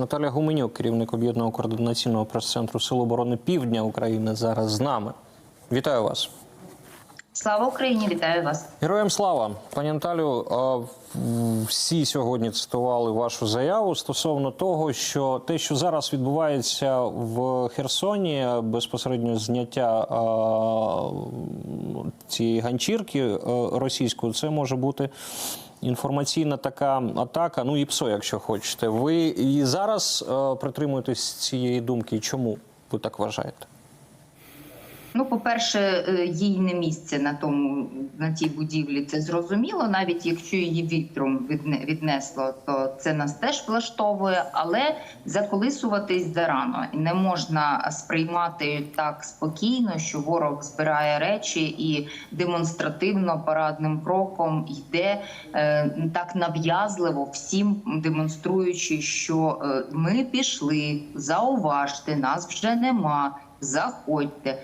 Наталя Гуменюк, керівник об'єднаного координаційного прес-центру Сил оборони Півдня України, зараз з нами. Вітаю вас. Слава Україні! Вітаю вас. Героям слава, пані Наталю. Всі сьогодні цитували вашу заяву стосовно того, що те, що зараз відбувається в Херсоні, безпосередньо зняття цієї ганчірки е, російської, це може бути інформаційна така атака. Ну і ПСО, якщо хочете. Ви і зараз е, притримуєтесь цієї думки. Чому ви так вважаєте? Ну, по-перше, е, їй не місце на тому на тій будівлі. Це зрозуміло. Навіть якщо її вітром віднесло, то це нас теж влаштовує. Але заколисуватись зарано не можна сприймати так спокійно, що ворог збирає речі і демонстративно парадним кроком йде е, так нав'язливо всім демонструючи, що е, ми пішли, зауважте, нас вже нема. Заходьте.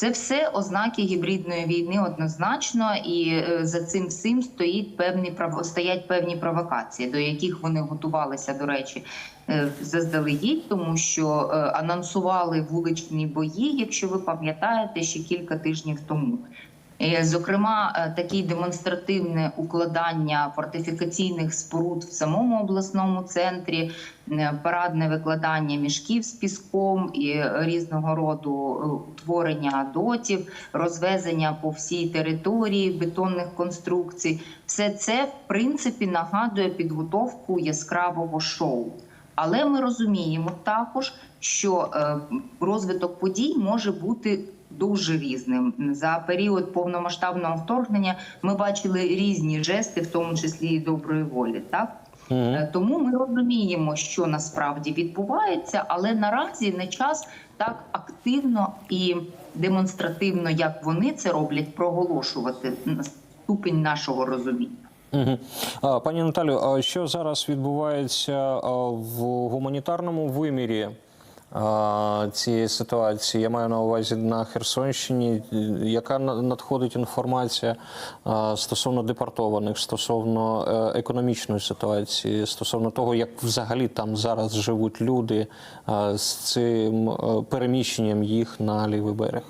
Це все ознаки гібридної війни однозначно, і е, за цим всім стоїть певні стоять певні провокації, до яких вони готувалися, до речі, е, заздалегідь, тому що е, анонсували вуличні бої, якщо ви пам'ятаєте, ще кілька тижнів тому. Е, Зокрема, е, таке демонстративне укладання фортифікаційних споруд в самому обласному центрі, е, парадне викладання мішків з піском і різного роду утворення дотів, розвезення по всій території бетонних конструкцій. Все це в принципі нагадує підготовку яскравого шоу. Але ми розуміємо також, що розвиток подій може бути дуже різним. За період повномасштабного вторгнення ми бачили різні жести, в тому числі і доброї волі. Так Е, тому ми розуміємо, що насправді відбувається, але наразі не час так активно і демонстративно, як вони це роблять, проголошувати ступінь нашого розуміння. Угу. Пані Наталю, а що зараз відбувається в гуманітарному вимірі цієї ситуації? Я маю на увазі на Херсонщині. Яка на- надходить інформація стосовно депортованих, стосовно е, економічної ситуації, стосовно того, як взагалі там зараз живуть люди з цим е, переміщенням їх на лівий берег?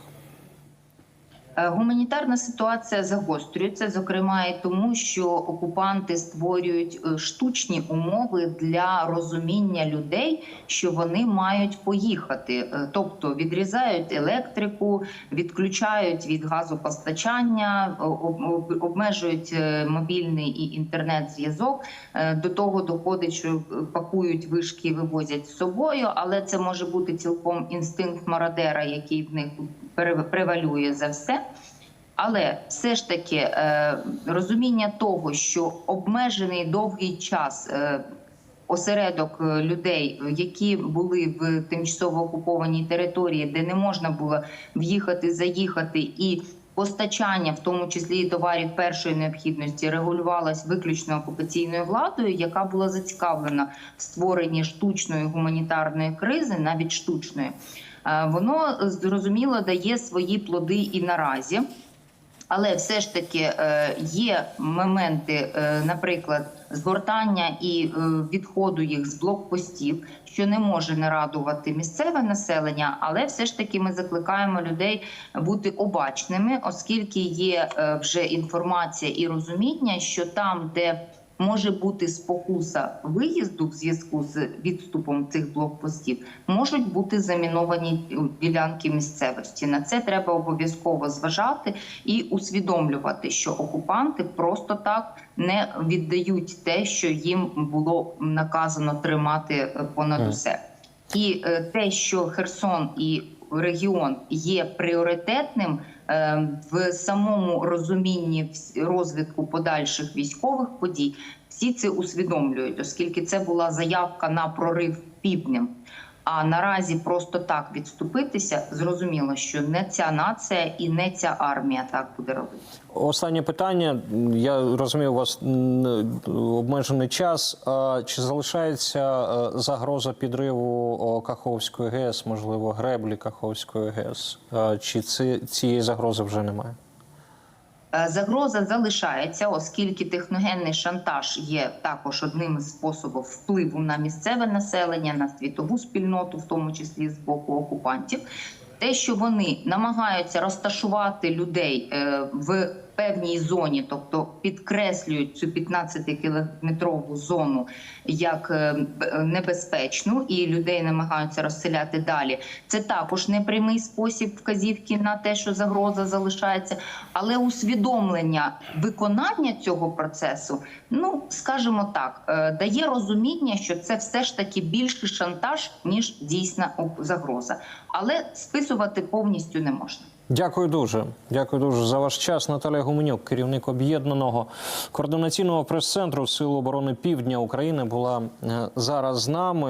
Е, Гуманітарна ситуація загострюється, зокрема і тому, що окупанти створюють е, штучні умови для розуміння людей, що вони мають поїхати, Е, тобто відрізають електрику, відключають від газопостачання, обмежують мобільний і інтернет-зв'язок. До того доходить, що пакують вишки, вивозять з собою, але це може бути цілком інстинкт мародера, який в них превалює за все. Але все ж таки е, розуміння того, що обмежений довгий час е, осередок е, людей, які були в тимчасово окупованій території, де не можна було в'їхати, заїхати і. Постачання, в тому числі і товарів першої необхідності, регулювалось виключно окупаційною владою, яка була зацікавлена в створенні штучної гуманітарної кризи, навіть штучної. Е, Воно зрозуміло дає свої плоди і наразі. Але все ж таки е, є моменти, е, наприклад, згортання і відходу їх з блокпостів, що не може не радувати місцеве населення, але все ж таки ми закликаємо людей бути обачними, оскільки є вже інформація і розуміння, що там, де може бути спокуса виїзду в зв'язку з відступом цих блокпостів, можуть бути заміновані е, ділянки місцевості. На це треба обов'язково зважати і усвідомлювати, що окупанти просто так не віддають те, що їм було наказано тримати е, понад усе. І е, те, що Херсон і регіон є пріоритетним е, в самому розумінні розвитку подальших військових подій, всі це усвідомлюють, оскільки це була заявка на прорив півднем. А наразі просто так відступитися зрозуміло, що не ця нація і не ця армія так буде робити. Останнє питання. Я розумію, у вас обмежений час. Чи залишається е, загроза підриву Каховської ГЕС, можливо, греблі Каховської ГЕС? Чи ці- цієї загрози вже немає? Е, Загроза залишається, оскільки техногенний шантаж є також одним із способів впливу на місцеве населення, на світову спільноту, в тому числі з боку окупантів. Те, що вони намагаються розташувати людей е, в певній зоні, тобто підкреслюють цю 15-кілометрову зону як е, небезпечну, і людей намагаються розселяти далі. Це також непрямий спосіб вказівки на те, що загроза залишається, але усвідомлення виконання цього процесу, ну скажімо так, е, дає розуміння, що це все ж таки більший шантаж ніж дійсна загроза, але списувати повністю не можна. Дякую дуже. Дякую дуже за ваш час. Наталя Гуменюк, керівник об'єднаного координаційного прес-центру Сил оборони Півдня України, була е, зараз з нами.